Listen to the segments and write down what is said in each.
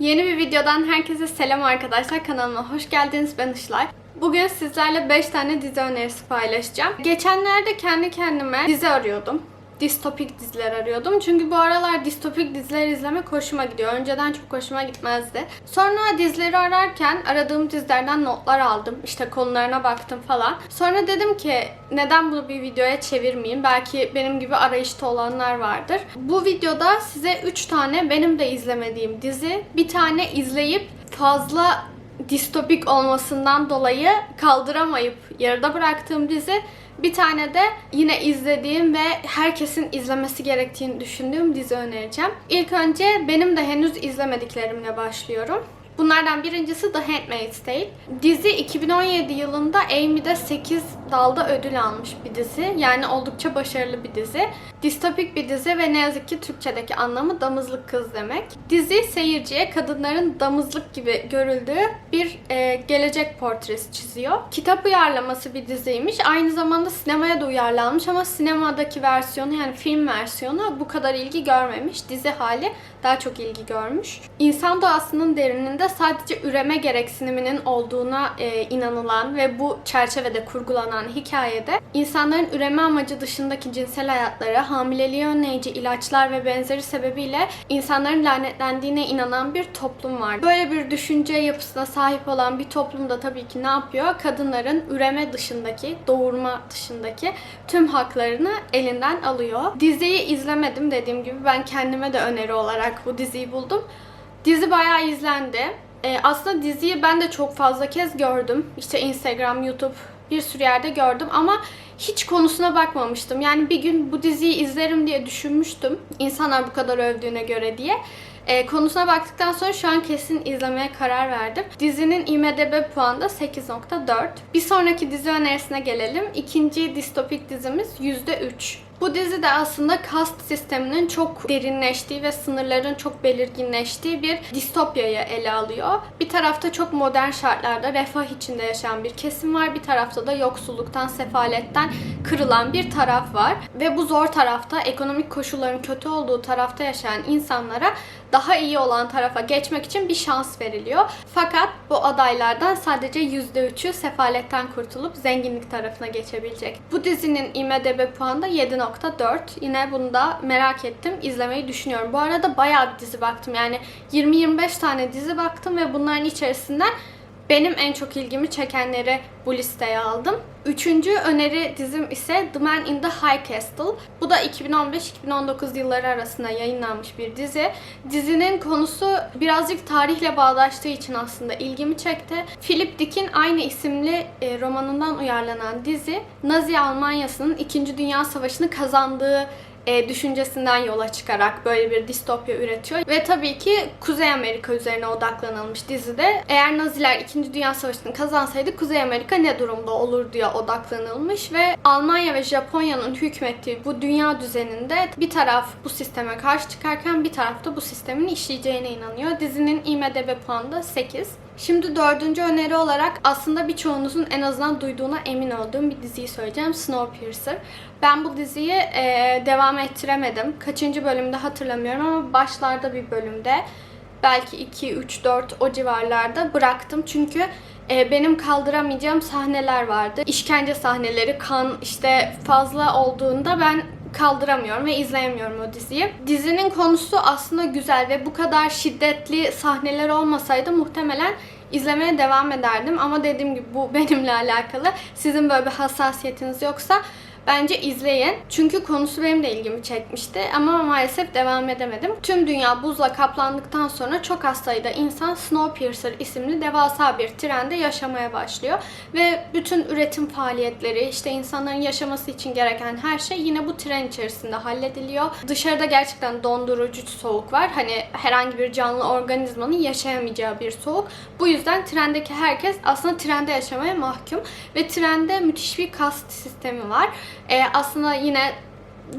Yeni bir videodan herkese selam arkadaşlar. Kanalıma hoş geldiniz. Ben Işılay. Bugün sizlerle 5 tane dizi önerisi paylaşacağım. Geçenlerde kendi kendime dizi arıyordum. Distopik diziler arıyordum. Çünkü bu aralar distopik diziler izlemek hoşuma gidiyor. Önceden çok hoşuma gitmezdi. Sonra dizileri ararken aradığım dizilerden notlar aldım. İşte konularına baktım falan. Sonra dedim ki neden bunu bir videoya çevirmeyeyim? Belki benim gibi arayışta olanlar vardır. Bu videoda size 3 tane benim de izlemediğim dizi, bir tane izleyip fazla distopik olmasından dolayı kaldıramayıp yarıda bıraktığım dizi bir tane de yine izlediğim ve herkesin izlemesi gerektiğini düşündüğüm dizi önereceğim. İlk önce benim de henüz izlemediklerimle başlıyorum. Bunlardan birincisi The Handmaid's Tale. Dizi 2017 yılında Amy'de 8 dalda ödül almış bir dizi. Yani oldukça başarılı bir dizi. Distopik bir dizi ve ne yazık ki Türkçedeki anlamı damızlık kız demek. Dizi seyirciye kadınların damızlık gibi görüldüğü bir e, gelecek portresi çiziyor. Kitap uyarlaması bir diziymiş. Aynı zamanda sinemaya da uyarlanmış ama sinemadaki versiyonu yani film versiyonu bu kadar ilgi görmemiş. Dizi hali daha çok ilgi görmüş. İnsan doğasının derininde sadece üreme gereksiniminin olduğuna e, inanılan ve bu çerçevede kurgulanan hikayede insanların üreme amacı dışındaki cinsel hayatları, hamileliği önleyici ilaçlar ve benzeri sebebiyle insanların lanetlendiğine inanan bir toplum var. Böyle bir düşünce yapısına sahip olan bir toplumda tabii ki ne yapıyor? Kadınların üreme dışındaki, doğurma dışındaki tüm haklarını elinden alıyor. Diziyi izlemedim dediğim gibi ben kendime de öneri olarak bu diziyi buldum. Dizi bayağı izlendi. Ee, aslında diziyi ben de çok fazla kez gördüm. İşte Instagram, YouTube bir sürü yerde gördüm ama hiç konusuna bakmamıştım. Yani bir gün bu diziyi izlerim diye düşünmüştüm. İnsanlar bu kadar övdüğüne göre diye. Ee, konusuna baktıktan sonra şu an kesin izlemeye karar verdim. Dizinin IMDB puanı da 8.4. Bir sonraki dizi önerisine gelelim. İkinci distopik dizimiz %3. Bu dizi de aslında kast sisteminin çok derinleştiği ve sınırların çok belirginleştiği bir distopyayı ele alıyor. Bir tarafta çok modern şartlarda refah içinde yaşayan bir kesim var. Bir tarafta da yoksulluktan, sefaletten kırılan bir taraf var. Ve bu zor tarafta, ekonomik koşulların kötü olduğu tarafta yaşayan insanlara daha iyi olan tarafa geçmek için bir şans veriliyor. Fakat bu adaylardan sadece %3'ü sefaletten kurtulup zenginlik tarafına geçebilecek. Bu dizinin IMDB puanı da 7.4. Yine bunu da merak ettim. izlemeyi düşünüyorum. Bu arada bayağı bir dizi baktım. Yani 20-25 tane dizi baktım ve bunların içerisinden benim en çok ilgimi çekenleri bu listeye aldım. Üçüncü öneri dizim ise The Man in the High Castle. Bu da 2015-2019 yılları arasında yayınlanmış bir dizi. Dizinin konusu birazcık tarihle bağdaştığı için aslında ilgimi çekti. Philip Dick'in aynı isimli e, romanından uyarlanan dizi, Nazi Almanyası'nın 2. Dünya Savaşı'nı kazandığı e, düşüncesinden yola çıkarak böyle bir distopya üretiyor. Ve tabii ki Kuzey Amerika üzerine odaklanılmış dizide. Eğer Naziler 2. Dünya Savaşı'nı kazansaydı Kuzey Amerika ne durumda olur diye odaklanılmış ve Almanya ve Japonya'nın hükmettiği bu dünya düzeninde bir taraf bu sisteme karşı çıkarken bir taraf da bu sistemin işleyeceğine inanıyor. Dizinin IMDB puanı da 8. Şimdi dördüncü öneri olarak aslında birçoğunuzun en azından duyduğuna emin olduğum bir diziyi söyleyeceğim. Snowpiercer. Ben bu diziyi e, devam ettiremedim. Kaçıncı bölümde hatırlamıyorum ama başlarda bir bölümde belki 2, 3, 4 o civarlarda bıraktım. Çünkü e, benim kaldıramayacağım sahneler vardı. İşkence sahneleri, kan işte fazla olduğunda ben kaldıramıyorum ve izleyemiyorum o diziyi. Dizinin konusu aslında güzel ve bu kadar şiddetli sahneler olmasaydı muhtemelen izlemeye devam ederdim. Ama dediğim gibi bu benimle alakalı. Sizin böyle bir hassasiyetiniz yoksa Bence izleyin. Çünkü konusu benim de ilgimi çekmişti ama maalesef devam edemedim. Tüm dünya buzla kaplandıktan sonra çok az sayıda insan Snowpiercer isimli devasa bir trende yaşamaya başlıyor. Ve bütün üretim faaliyetleri, işte insanların yaşaması için gereken her şey yine bu tren içerisinde hallediliyor. Dışarıda gerçekten dondurucu soğuk var. Hani herhangi bir canlı organizmanın yaşayamayacağı bir soğuk. Bu yüzden trendeki herkes aslında trende yaşamaya mahkum. Ve trende müthiş bir kast sistemi var. Ee, aslında yine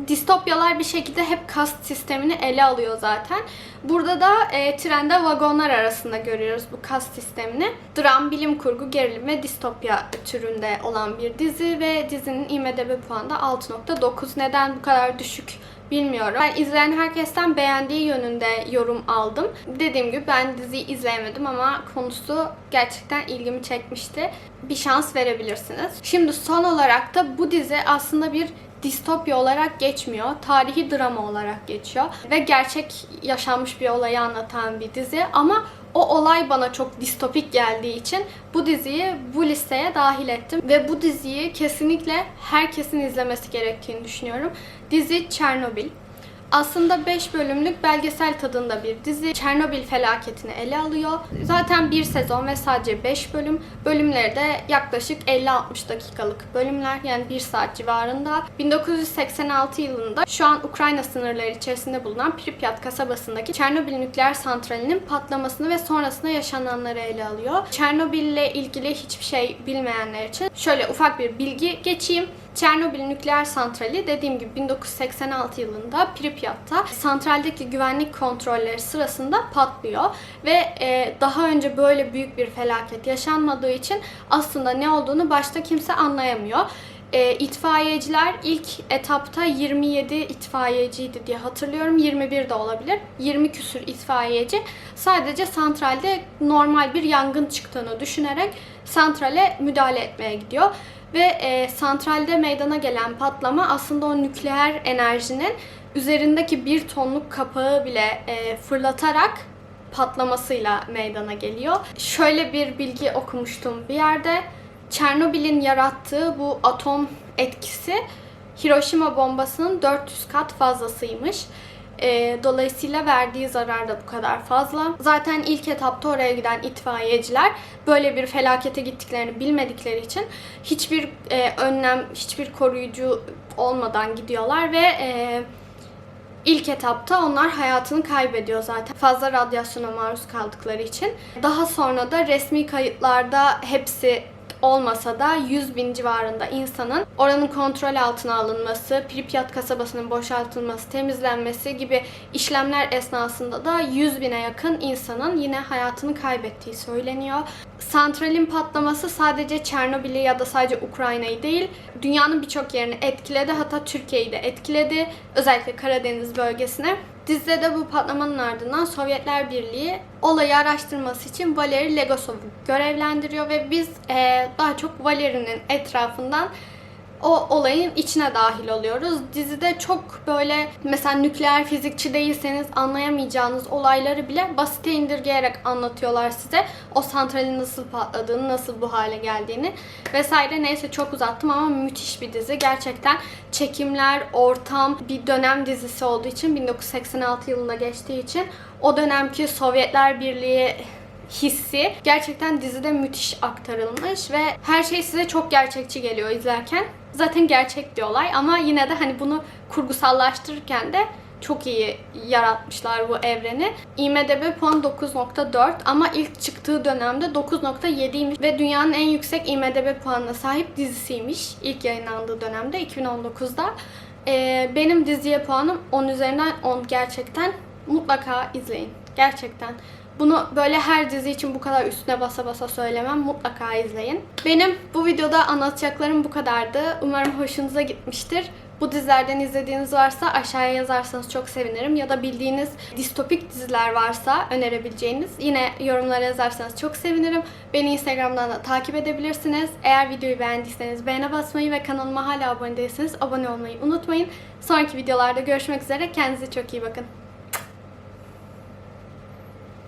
distopyalar bir şekilde hep kast sistemini ele alıyor zaten. Burada da e, trende vagonlar arasında görüyoruz bu kast sistemini. Dram, bilim kurgu, gerilim ve distopya türünde olan bir dizi ve dizinin IMDb puanı da 6.9. Neden bu kadar düşük bilmiyorum. Ben izleyen herkesten beğendiği yönünde yorum aldım. Dediğim gibi ben diziyi izleyemedim ama konusu gerçekten ilgimi çekmişti. Bir şans verebilirsiniz. Şimdi son olarak da bu dizi aslında bir distopya olarak geçmiyor. Tarihi drama olarak geçiyor. Ve gerçek yaşanmış bir olayı anlatan bir dizi. Ama o olay bana çok distopik geldiği için bu diziyi bu listeye dahil ettim. Ve bu diziyi kesinlikle herkesin izlemesi gerektiğini düşünüyorum. Dizi Çernobil. Aslında 5 bölümlük belgesel tadında bir dizi. Çernobil felaketini ele alıyor. Zaten bir sezon ve sadece 5 bölüm. Bölümleri de yaklaşık 50-60 dakikalık bölümler. Yani 1 saat civarında. 1986 yılında şu an Ukrayna sınırları içerisinde bulunan Pripyat kasabasındaki Çernobil nükleer santralinin patlamasını ve sonrasında yaşananları ele alıyor. Çernobil ile ilgili hiçbir şey bilmeyenler için şöyle ufak bir bilgi geçeyim. Çernobil nükleer santrali dediğim gibi 1986 yılında Pripyat'ta santraldeki güvenlik kontrolleri sırasında patlıyor ve e, daha önce böyle büyük bir felaket yaşanmadığı için aslında ne olduğunu başta kimse anlayamıyor. E, itfaiyeciler ilk etapta 27 itfaiyeciydi diye hatırlıyorum. 21 de olabilir. 20 küsür itfaiyeci sadece santralde normal bir yangın çıktığını düşünerek santrale müdahale etmeye gidiyor. Ve e, santralde meydana gelen patlama aslında o nükleer enerjinin üzerindeki bir tonluk kapağı bile e, fırlatarak patlamasıyla meydana geliyor. Şöyle bir bilgi okumuştum bir yerde. Çernobil'in yarattığı bu atom etkisi Hiroşima bombasının 400 kat fazlasıymış. E, dolayısıyla verdiği zarar da bu kadar fazla. Zaten ilk etapta oraya giden itfaiyeciler böyle bir felakete gittiklerini bilmedikleri için hiçbir e, önlem, hiçbir koruyucu olmadan gidiyorlar ve e, İlk etapta onlar hayatını kaybediyor zaten. Fazla radyasyona maruz kaldıkları için. Daha sonra da resmi kayıtlarda hepsi olmasa da 100 bin civarında insanın oranın kontrol altına alınması, Pripyat kasabasının boşaltılması, temizlenmesi gibi işlemler esnasında da 100 bine yakın insanın yine hayatını kaybettiği söyleniyor. Santralin patlaması sadece Çernobil'i ya da sadece Ukrayna'yı değil, dünyanın birçok yerini etkiledi. Hatta Türkiye'yi de etkiledi. Özellikle Karadeniz bölgesine. Dizide de bu patlamanın ardından Sovyetler Birliği olayı araştırması için Valeri Legasov'u görevlendiriyor ve biz e, daha çok Valeri'nin etrafından o olayın içine dahil oluyoruz. Dizide çok böyle mesela nükleer fizikçi değilseniz anlayamayacağınız olayları bile basite indirgeyerek anlatıyorlar size. O santralin nasıl patladığını, nasıl bu hale geldiğini vesaire. Neyse çok uzattım ama müthiş bir dizi. Gerçekten çekimler, ortam bir dönem dizisi olduğu için 1986 yılında geçtiği için o dönemki Sovyetler Birliği hissi gerçekten dizide müthiş aktarılmış ve her şey size çok gerçekçi geliyor izlerken. Zaten gerçekti olay ama yine de hani bunu kurgusallaştırırken de çok iyi yaratmışlar bu evreni. IMDB puan 9.4 ama ilk çıktığı dönemde 9.7'ymiş ve dünyanın en yüksek IMDB puanına sahip dizisiymiş ilk yayınlandığı dönemde 2019'da. Ee, benim diziye puanım 10 üzerinden 10 gerçekten. Mutlaka izleyin. Gerçekten. Bunu böyle her dizi için bu kadar üstüne basa basa söylemem. Mutlaka izleyin. Benim bu videoda anlatacaklarım bu kadardı. Umarım hoşunuza gitmiştir. Bu dizilerden izlediğiniz varsa aşağıya yazarsanız çok sevinirim. Ya da bildiğiniz distopik diziler varsa önerebileceğiniz yine yorumlara yazarsanız çok sevinirim. Beni Instagram'dan da takip edebilirsiniz. Eğer videoyu beğendiyseniz beğene basmayı ve kanalıma hala abone değilseniz abone olmayı unutmayın. Sonraki videolarda görüşmek üzere. Kendinize çok iyi bakın.